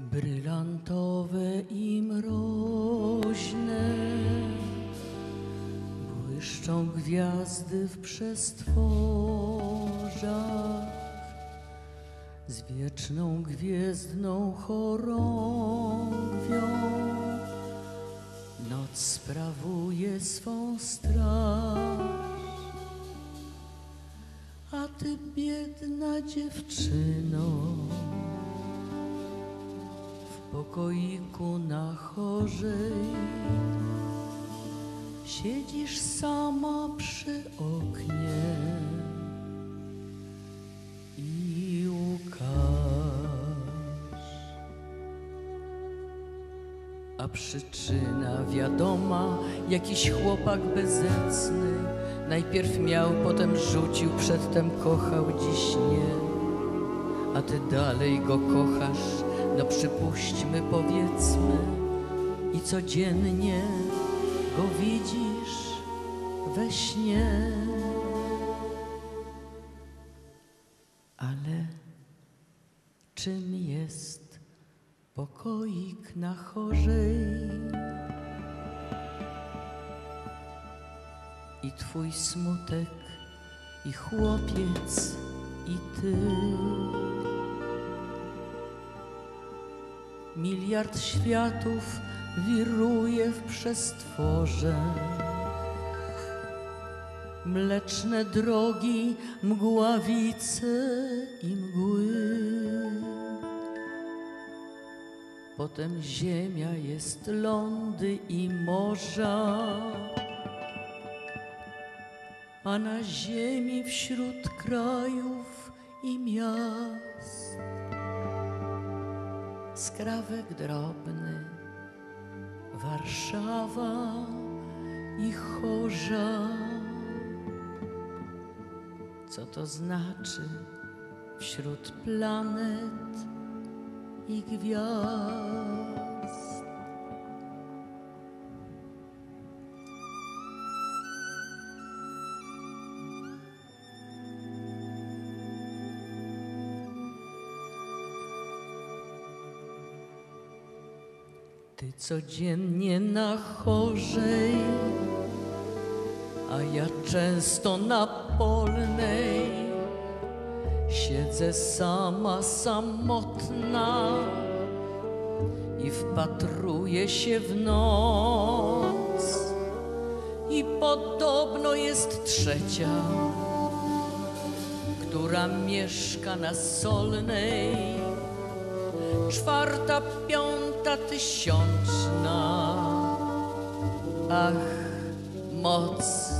Brylantowe i mroźne błyszczą gwiazdy w przestworzach z wieczną gwiezdną chorągwią. Noc sprawuje swą straż, a ty biedna dziewczyno pokoiku na chorzej siedzisz sama przy oknie i łkasz. A przyczyna wiadoma, jakiś chłopak bezecny. Najpierw miał, potem rzucił, przedtem kochał, dziś nie. A ty dalej go kochasz, no przypuśćmy, powiedzmy. I codziennie go widzisz we śnie. Ale czym jest pokoik na chorzej? I twój smutek, i chłopiec, i ty. Miliard światów wiruje w przestworze. Mleczne drogi, mgławice i mgły. Potem ziemia jest lądy i morza, a na ziemi wśród krajów i miast skrawek drobny, Warszawa i chorza. Co to znaczy wśród planet i gwiazd? Ty codziennie na chorzej, a ja często na polnej. Siedzę sama, samotna i wpatruję się w noc. I podobno jest trzecia, która mieszka na solnej czwarta, piąta, tysiączna. Ach, moc.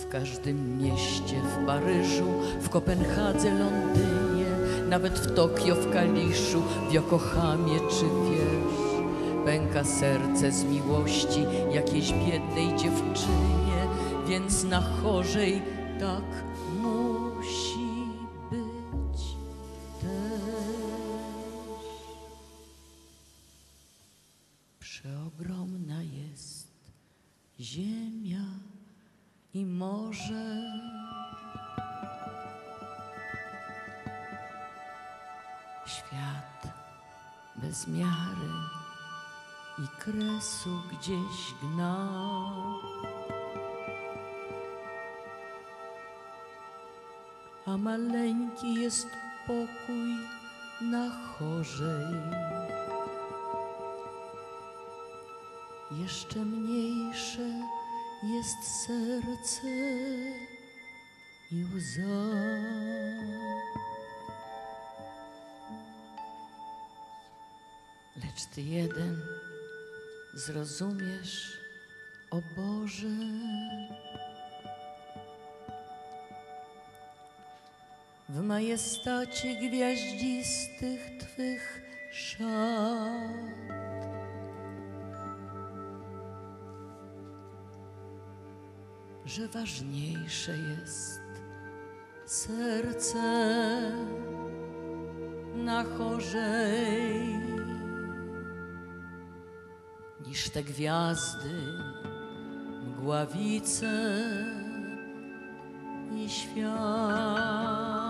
W każdym mieście, w Paryżu, w Kopenhadze, Londynie, nawet w Tokio, w Kaliszu, w Yokohamie czy wiesz, pęka serce z miłości jakiejś biednej dziewczynie, więc na chorzej tak musi Przeogromna jest ziemia i morze. Świat bez miary i kresu gdzieś gnał. a maleńki jest pokój na chorzej. Jeszcze mniejsze jest serce i łza. Lecz Ty jeden zrozumiesz, o Boże. w majestacie gwiaździstych Twych szat. Że ważniejsze jest serce na chorzej niż te gwiazdy, mgławice i świat.